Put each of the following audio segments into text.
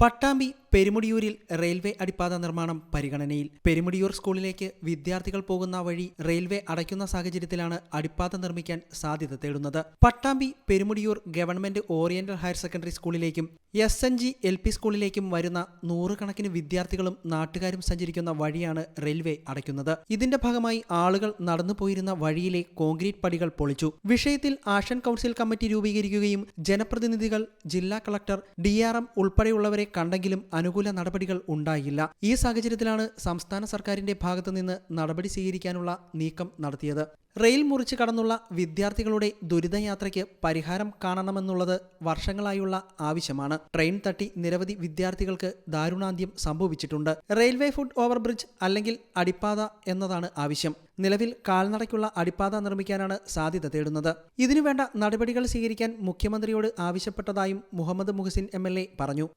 Pattambi പെരുമുടിയൂരിൽ railway അടിപ്പാത നിർമ്മാണം പരിഗണനയിൽ. പെരുമുടിയൂർ സ്കൂളിലേക്ക് വിദ്യാർത്ഥികൾ പോകുന്ന വഴി റെയിൽവേ അടയ്ക്കുന്ന സാഹചര്യത്തിലാണ് അടിപ്പാത നിർമ്മിക്കാൻ സാധ്യത തേടുന്നത്. Pattambi Perumudiyur government oriental higher secondary സ്കൂളിലേക്കും S N G L P സ്കൂളിലേക്കും വരുന്ന നൂറുകണക്കിന് വിദ്യാർത്ഥികളും നാട്ടുകാരും സഞ്ചരിക്കുന്ന വഴിയാണ് റെയിൽവേ അടയ്ക്കുന്നത്. ഇതിന്റെ ഭാഗമായി ആളുകൾ നടന്നുപോയിരുന്ന വഴിയിലെ കോൺക്രീറ്റ് പടികൾ പൊളിച്ചു. വിഷയത്തിൽ ആഷൻ കൗൺസിൽ കമ്മിറ്റി രൂപീകരിക്കുകയും ജനപ്രതിനിധികൾ ജില്ലാ കളക്ടർ ഡി ആർ എം ഉൾപ്പെടെയുള്ളവരെ കണ്ടെങ്കിലും അനുകൂല നടപടികൾ ഉണ്ടായില്ല. ഈ സാഹചര്യത്തിലാണ് സംസ്ഥാന സർക്കാരിന്റെ ഭാഗത്തുനിന്ന് നടപടി സ്വീകരിക്കാനുള്ള നീക്കം നടത്തിയത്. റെയിൽ മുറിച്ച് കടന്നുള്ള വിദ്യാർത്ഥികളുടെ ദുരിതയാത്രയ്ക്ക് പരിഹാരം കാണണമെന്നുള്ളത് വർഷങ്ങളായുള്ള ആവശ്യമാണ്. ട്രെയിൻ തട്ടി നിരവധി വിദ്യാർത്ഥികൾക്ക് ദാരുണാന്ത്യം സംഭവിച്ചിട്ടുണ്ട്. റെയിൽവേ ഫുഡ് ഓവർബ്രിഡ്ജ് അല്ലെങ്കിൽ അടിപ്പാത എന്നതാണ് ആവശ്യം. നിലവിൽ കാൽനടയ്ക്കുള്ള അടിപ്പാത നിർമ്മിക്കാനാണ് സാധ്യത തേടുന്നത്. ഇതിനുവേണ്ട നടപടികൾ സ്വീകരിക്കാൻ മുഖ്യമന്ത്രിയോട് ആവശ്യപ്പെട്ടതായും മുഹമ്മദ് മുഹസിൻ എം പറഞ്ഞു.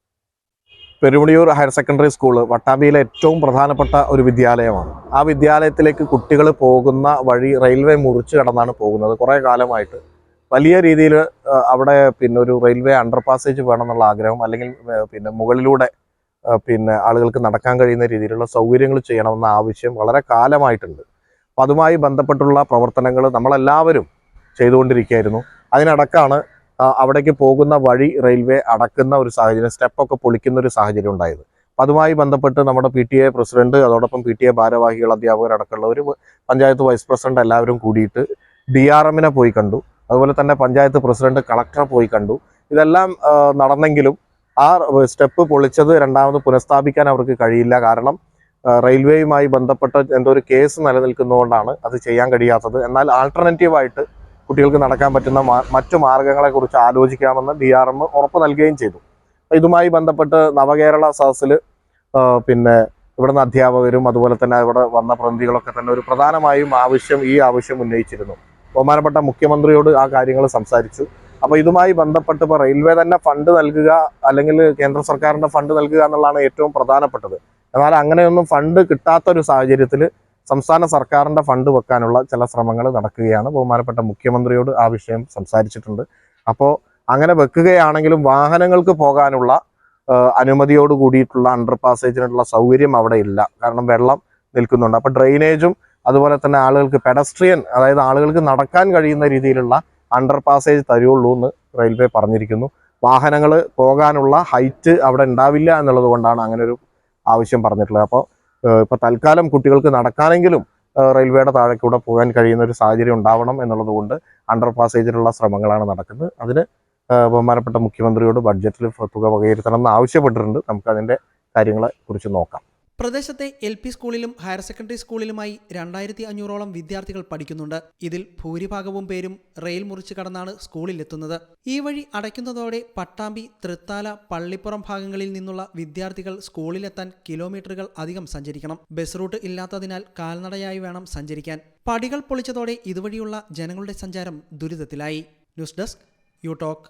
പെരുമുടിയൂർ ഹയർ സെക്കൻഡറി സ്കൂൾ വട്ടാമ്പിയിലെ ഏറ്റവും പ്രധാനപ്പെട്ട ഒരു വിദ്യാലയമാണ്. ആ വിദ്യാലയത്തിലേക്ക് കുട്ടികൾ പോകുന്ന വഴി റെയിൽവേ മുറിച്ച് കടന്നാണ് പോകുന്നത്. കുറേ കാലമായിട്ട് വലിയ രീതിയിൽ അവിടെ പിന്നെ ഒരു റെയിൽവേ അണ്ടർ പാസേജ് വേണമെന്നുള്ള ആഗ്രഹം അല്ലെങ്കിൽ പിന്നെ മുകളിലൂടെ പിന്നെ ആളുകൾക്ക് നടക്കാൻ കഴിയുന്ന രീതിയിലുള്ള സൗകര്യങ്ങൾ ചെയ്യണമെന്ന ആവശ്യം വളരെ കാലമായിട്ടുണ്ട്. അപ്പം അതുമായി ബന്ധപ്പെട്ടുള്ള പ്രവർത്തനങ്ങൾ നമ്മളെല്ലാവരും ചെയ്തുകൊണ്ടിരിക്കുകയായിരുന്നു. അതിനടക്കാണ് അവിടേക്ക് പോകുന്ന വഴി റെയിൽവേ അടക്കുന്ന ഒരു സാഹചര്യം സ്റ്റെപ്പൊക്കെ പൊളിക്കുന്ന ഒരു സാഹചര്യം ഉണ്ടായത്. അപ്പം അതുമായി ബന്ധപ്പെട്ട് നമ്മുടെ പി ടി എ പ്രസിഡന്റ് അതോടൊപ്പം പി ടി എ ഭാരവാഹികൾ അധ്യാപകരടക്കമുള്ളവർ പഞ്ചായത്ത് വൈസ് പ്രസിഡന്റ് എല്ലാവരും കൂടിയിട്ട് ഡി ആർ എമ്മിനെ പോയി കണ്ടു. അതുപോലെ തന്നെ പഞ്ചായത്ത് പ്രസിഡന്റ് കളക്ടറെ പോയി കണ്ടു. ഇതെല്ലാം നടന്നെങ്കിലും ആ സ്റ്റെപ്പ് പൊളിച്ചത് രണ്ടാമത് പുനഃസ്ഥാപിക്കാൻ അവർക്ക് കഴിയില്ല. കാരണം റെയിൽവേയുമായി ബന്ധപ്പെട്ട എന്തോ ഒരു കേസ് നിലനിൽക്കുന്നതുകൊണ്ടാണ് അത് ചെയ്യാൻ കഴിയാത്തത്. എന്നാൽ ആൾട്ടർനേറ്റീവായിട്ട് കുട്ടികൾക്ക് നടക്കാൻ പറ്റുന്ന മറ്റു മാർഗങ്ങളെക്കുറിച്ച് ആലോചിക്കാമെന്ന് ഡി ആർ എം ഉറപ്പ് നൽകുകയും ചെയ്തു. ഇതുമായി ബന്ധപ്പെട്ട് നവകേരള സദസ്സിൽ പിന്നെ ഇവിടുന്ന് അധ്യാപകരും അതുപോലെ തന്നെ ഇവിടെ വന്ന പ്രതിനിധികളൊക്കെ തന്നെ ഒരു പ്രധാനമായും ആവശ്യം ഈ ആവശ്യം ഉന്നയിച്ചിരുന്നു. ബഹുമാനപ്പെട്ട മുഖ്യമന്ത്രിയോട് ആ കാര്യങ്ങൾ സംസാരിച്ചു. അപ്പോൾ ഇതുമായി ബന്ധപ്പെട്ട് ഇപ്പോൾ റെയിൽവേ തന്നെ ഫണ്ട് നൽകുക അല്ലെങ്കിൽ കേന്ദ്ര സർക്കാരിന്റെ ഫണ്ട് നൽകുക എന്നുള്ളതാണ് ഏറ്റവും പ്രധാനപ്പെട്ടത്. എന്നാൽ അങ്ങനെയൊന്നും ഫണ്ട് കിട്ടാത്തൊരു സാഹചര്യത്തിൽ സംസ്ഥാന സർക്കാരിന്റെ ഫണ്ട് വെക്കാനുള്ള ചില ശ്രമങ്ങൾ നടക്കുകയാണ്. ബഹുമാനപ്പെട്ട മുഖ്യമന്ത്രിയോട് ആ വിഷയം സംസാരിച്ചിട്ടുണ്ട്. അപ്പോൾ അങ്ങനെ വെക്കുകയാണെങ്കിലും വാഹനങ്ങൾക്ക് പോകാനുള്ള അനുമതിയോട് കൂടിയിട്ടുള്ള അണ്ടർ പാസേജിനുള്ള സൗകര്യം അവിടെ ഇല്ല. കാരണം വെള്ളം നിൽക്കുന്നുണ്ട്. അപ്പോൾ ഡ്രെയിനേജും അതുപോലെ തന്നെ ആളുകൾക്ക് പെഡസ്ട്രിയൻ അതായത് ആളുകൾക്ക് നടക്കാൻ കഴിയുന്ന രീതിയിലുള്ള അണ്ടർ പാസേജ് തരുള്ളൂ എന്ന് റെയിൽവേ പറഞ്ഞിരിക്കുന്നു. വാഹനങ്ങൾ പോകാനുള്ള ഹൈറ്റ് അവിടെ ഉണ്ടാവില്ല എന്നുള്ളത് കൊണ്ടാണ് അങ്ങനെ ഒരു ആവശ്യം പറഞ്ഞിട്ടുള്ളത്. അപ്പോൾ ഇപ്പോൾ തൽക്കാലം കുട്ടികൾക്ക് നടക്കാനെങ്കിലും റെയിൽവേയുടെ റെയിൽവേയുടെ താഴേക്കൂടെ പോകാൻ കഴിയുന്ന ഒരു സാഹചര്യം ഉണ്ടാവണം എന്നുള്ളത് കൊണ്ട് അണ്ടർ പാസേജിലുള്ള ശ്രമങ്ങളാണ് നടക്കുന്നത്. അതിന് ബഹുമാനപ്പെട്ട മുഖ്യമന്ത്രിയോട് ബഡ്ജറ്റിൽ തുക വകയിരുത്തണം എന്ന് ആവശ്യപ്പെട്ടിട്ടുണ്ട്. നമുക്ക് അതിന്റെ കാര്യങ്ങളെ കുറിച്ച് നോക്കാം. പ്രദേശത്തെ എൽ പി സ്കൂളിലും ഹയർ സെക്കൻഡറി സ്കൂളിലുമായി രണ്ടായിരത്തി അഞ്ഞൂറോളം വിദ്യാർത്ഥികൾ പഠിക്കുന്നുണ്ട്. ഇതിൽ ഭൂരിഭാഗവും പേരും റെയിൽ മുറിച്ച് കടന്നാണ് സ്കൂളിലെത്തുന്നത്. ഈ വഴി അടയ്ക്കുന്നതോടെ പട്ടാമ്പി തൃത്താല പള്ളിപ്പുറം ഭാഗങ്ങളിൽ നിന്നുള്ള വിദ്യാർത്ഥികൾ സ്കൂളിലെത്താൻ കിലോമീറ്ററുകൾ അധികം സഞ്ചരിക്കണം. ബസ് റൂട്ട് ഇല്ലാത്തതിനാൽ കാൽനടയായി വേണം സഞ്ചരിക്കാൻ. പടികൾ പൊളിച്ചതോടെ ഇതുവഴിയുള്ള ജനങ്ങളുടെ സഞ്ചാരം ദുരിതത്തിലായി. News desk you talk